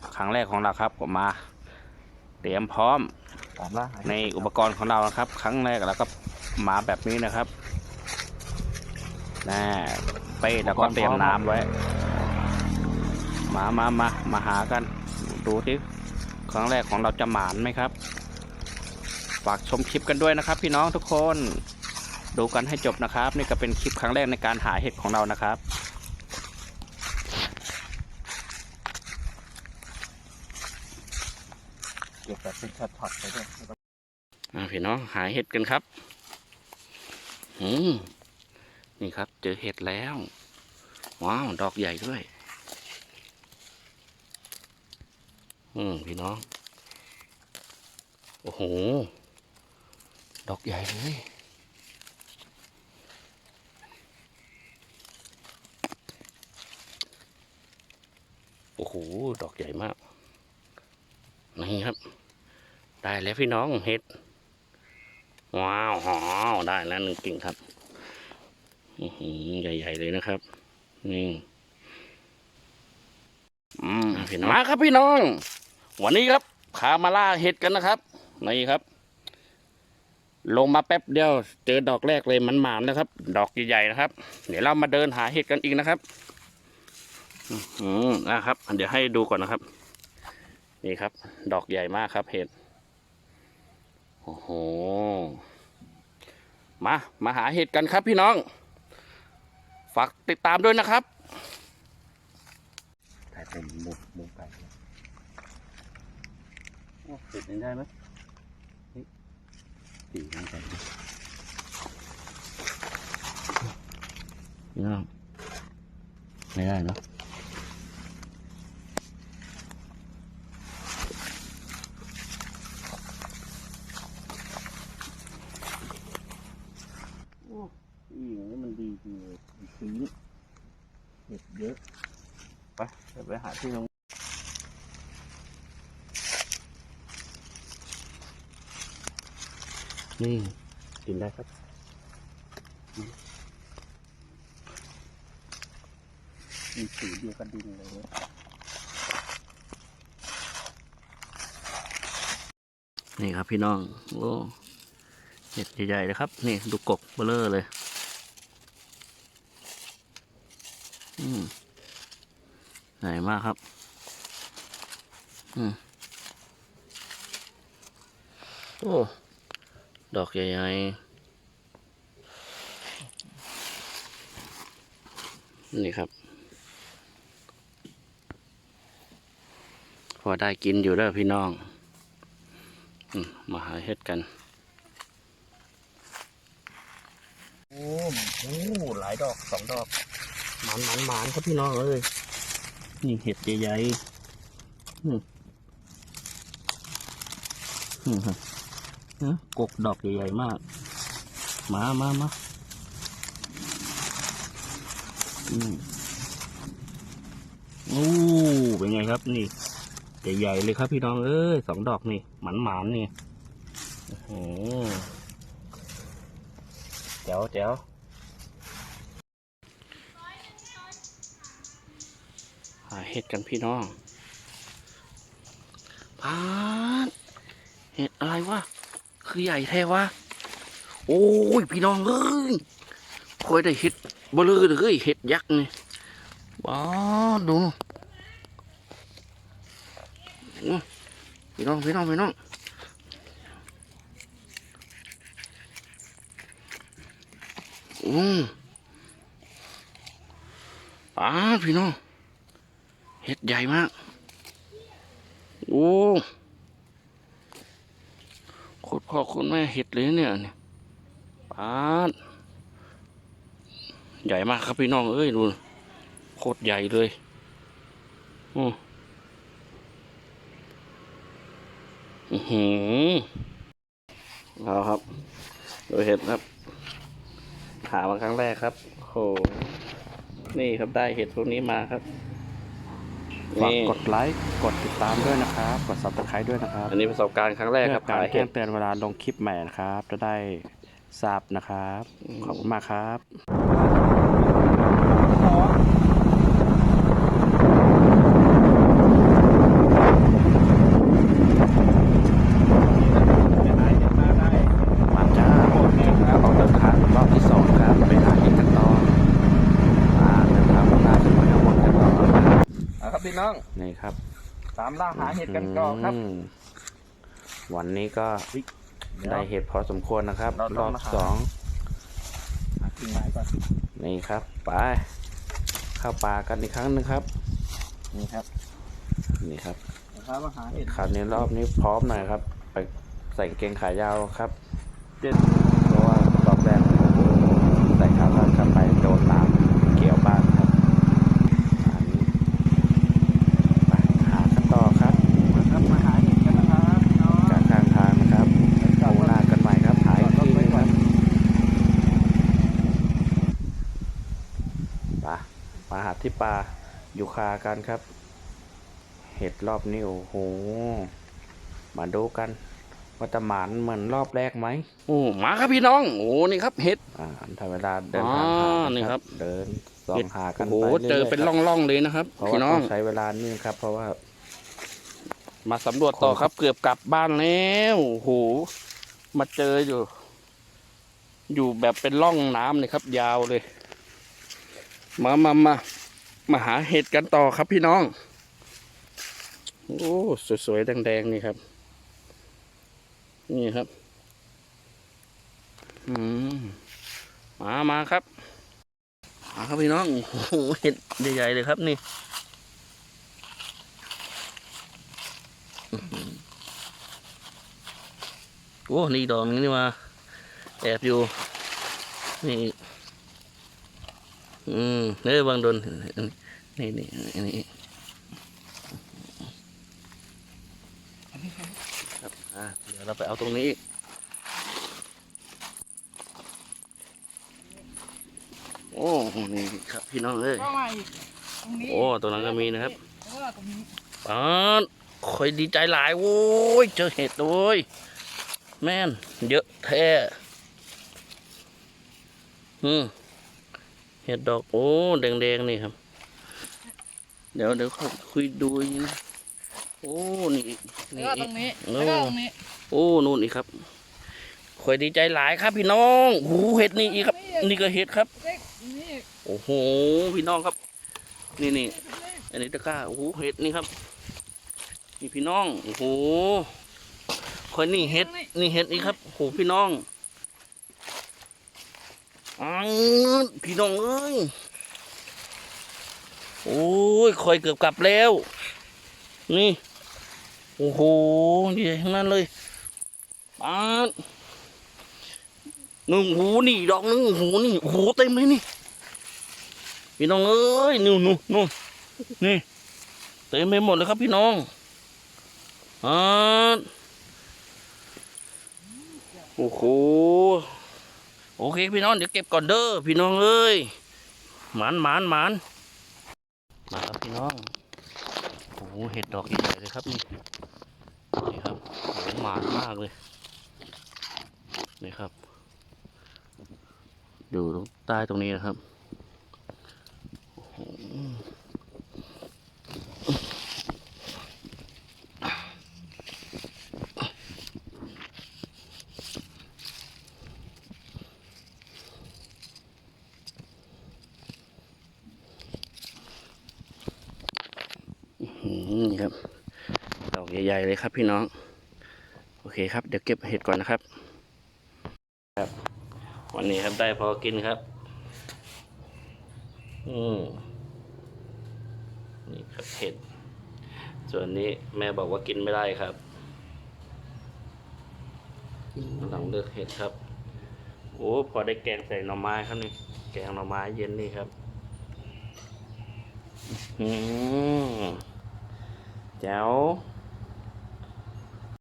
ครับครั้งแรกของเราครับผมมาเตรียมพร้อมตามล่าในอุปกรณ์ของเรานะครับ ครั้งแรกเราก็มาแบบนี้นะครับน่เป้แล้วก็เตรียมน้ำไว้ มามามามาหากัน ดูที่ครั้งแรกของเราจะหมานไหมครับ ฝากชมคลิปกันด้วยนะครับ พี่น้องทุกคน ดูกันให้จบนะครับ นี่ก็เป็นคลิปครั้งแรกในการหาเห็ดของเรานะครับ ก็บแบบเป็นช็อตๆไปด้วยอ่าพี่น้องหาเห็ดกันครับอืมนี่ครับ เจอเห็ดแล้ว ว้าว ดอกใหญ่ด้วย อืมพี่น้อง โอ้โห ดอกใหญ่เลยโอ้โห ดอกใหญ่มาก นี่ครับ ได้แล้วพี่น้องเห็ด ว้าวหอได้แล้วหนึ่งกิ่งครับอือใหญ่ ๆ เลยนะครับ นี่อืมพี่น้องมาครับพี่น้อง วันนี้ครับพามาล่าเห็ดกันนะครับ นี่ครับ ลงมาแป๊บเดียว เจอดอกแรกเลยมันหมามนะครับ ดอกใหญ่ๆนะครับ เดี๋ยวเรามาเดินหาเห็ดกันอีกนะครับ อื้อหือนะครับ เดี๋ยวให้ดูก่อนนะครับ นี่ครับ ดอกใหญ่มากครับเห็ด โอ้โห มา มาหาเห็ดกันครับพี่น้อง ฝากติดตามด้วยนะครับถ่ายเป็นมุมมุมไปติดได้ไหมสีนั่นไปพี่น้องไม่ได้เนาะ โอ้ยอย่างนี้มันดีจริงเลยสี เยอะไปเดี๋ยวไปหาที่ลงนี่กินได้ครับมีสีเดียวกับดินเลยนี่ยนี่ครับพี่น้องโอ้เห็ดใหญ่ๆเลยครับ นี่ดูกกเบลเลอร์เลย อืม ใหญ่มากครับ อืมโอ้ ดอกใหญ่ๆ นี่ครับ พอได้กินอยู่เด้อพี่น้องอืมมาหาเห็ดกัน โอ้โหหลายดอกสองดอก หมานหมานหมานครับพี่น้องเอ้ยนี่เห็ดใหญ่ๆอืมอืมฮะเนอะกกดอกใหญ่ๆมาก มามามาอืมโอ้เป็นไงครับ นี่ใหญ่ๆเลยครับพี่น้องเอ้ยสองดอกนี่หมันหมานนี่โอ้โหแจ๋วแจ๋ว หาเห็ดกันพี่น้องพาดเห็ดอะไรวะ คือใหญ่แท้วะ โอ้ย พี่น้องเอ้ยคอยได้เห็ดเบลือเลยเห็ดยักษ์นี่ว้าดดูพี่น้อง พี่น้อง พี่น้องอืมป้าพี่น้อง เห็ดใหญ่มาก โอ้โคตรพ่อโคตรแม่เห็ดเลยเนี่ยเนี่ยปาดใหญ่มากครับพี่น้องเอ้ยดูโคตรใหญ่เลยโอ้อื้อหือเอาครับดูเห็ดครับหามาครั้งแรกครับโหนี่ครับได้เห็ดพวกนี้มาครับ ฝากนี่กดไลค์กดติดตามด้วยนะครับ กด subscribe ด้วยนะครับอันนี้ประสบการณ์ครั้งแรกครับเพื่อการหาแจ้เห็งด เตือนเวลาลงคลิปใหม่นะครับ จะได้ทราบนะครับ ขอบคุณมากครับ น้องนี่ครับตามล่าหาเห็ดกันก่อนครับ มวันนี้ก็เดี๋ยว ได้เห็ดพอสมควรนะครับ เรารต้อองบมาหา สองหากิ่งไม้ก่อนนี่ครับไปเข้าป่ากันอีกครั้งหนึงครับ นี่ครับนี่ครับ นะครับมาหาเห็ดคราวนี้รอบนี้พร้อมหน่อยครับ ไปใส่กางเกงขายาวครับ เจ็ด เพราะว่ารอบแรกโอ้โหใส่ขาสั้นเข้าไปโดนน้ำเกี่ยวบ้านครับอันนี้ไปหากันต่อครับ นะครับมาหาเห็ดกันนะครับพี่น้อง จากข้างทางนะครับโมนากันใหม่ครับหายที่นึงครับไปมาหา ที่ป่าอยู่คากันครับ เห็ดรอบนี้โอ้โห มาดูกัน ว่าจะหมานเหมือนรอบแรกไหมโอ้มาครับพี่น้อง โอ้นี่ครับเห็ดอ่าถ้าเวลาเดินทางอ๋อหานี่ครับ เดินส่อเห็งดหากันโอ้โหไปรื่ยๆเจอเป็นครับร่องๆเลยนะครับเพราะพี่ว่าน้อต้งองใช้เวลานี่ครับ เพราะว่า มาสำรวจต่อครับ เกือบกลับบ้านแล้วโอ้โหมาเจออยู่ อยู่แบบเป็นร่องน้ำเลยครับ ยาวเลย มามามา มาหาเห็ดกันต่อครับพี่น้อง โอ้ สวยๆ แดงๆ นี่ครับ นี่ครับ อืม มามาครับมาครับพี่น้อง โอ้โห เห็ดใหญ่ๆ เลยครับนี่โอ้ นี่ดอกนึงนี่มา แอบอยู่ นี่ อืมเนื้อบางโดนนี่นี่นี่ครับอะเดี๋ยวเราไปเอาตรงนี้อีกโอ้นี่ครับพี่น้องเอ้ยก็มาอีกตรงนี้โอ้ตรงนั้นก็มีนะครับแล้วก็ตรงนี้ปานคอยดีใจหลายโว้ยเจอเห็ดโว้ยแม่นเยอะแท้อืม เห็ดดอกโอ้แดงๆนี่ครับ เดี๋ยวเดี๋ยวค่อยคุยดูอีกนะโอ้นี่แล้วนี่ก็อีตรกงนี้โอ้แล้วก็ตรงนี้โอ้นู่นอีกครับคอยดีใจหลายครับพี่น้องหูเห็ดนี่อีกครับ นี่ก็เห็ดครับ เล็กนี่โอ้โหพี่น้องครับ นี่นี่อันนี้ตะกร้าโอ้โหเห็ดนี่ครับนี่พี่น้องโอ้โหคนนี่เห็ดนี่เห็ดนี่ครับโอ้โหพี่น้องอ้าว พี่น้องเอ้ย โอ้ยคอยเกือบกลับแล้ว นี่ โอ้โหนี่ทั้งนั้นเลยปาดนึ่งหูนี่ ดอกหนึ่งโอ้โหนี่โอ้โหเต็มเลยนี่ พี่น้องเอ้ยนู่นนู่นนู่นนี่ เต็มไปหมดเลยครับพี่น้องอ่าโอ้โห โอเคพี่น้องเดี๋ยวเก็บก่อนเด้อพี่น้องเอ้ยหมานหมานหมานมาครับพี่น้องโอ้โหเห็ดดอกใหญ่เลยครับนี่นี่ครับโอ้โหหมานมากเลยนี่ครับ อยู่ตรงใต้ตรงนี้นะครับ นี่ครับ ดอกใหญ่ๆเลยครับพี่น้อง โอเคครับ เดี๋ยวเก็บเห็ดก่อนนะครับ ครับ วันนี้ครับได้พอกินครับ อืมนี่ครับเห็ด ส่วนนี้แม่บอกว่ากินไม่ได้ครับหลังเลือกเห็ดครับ โอ้พอได้แกงใส่หน่อไม้ครับนี่ แกงหน่อไม้เย็นนี่ครับ อืม แจ๋ว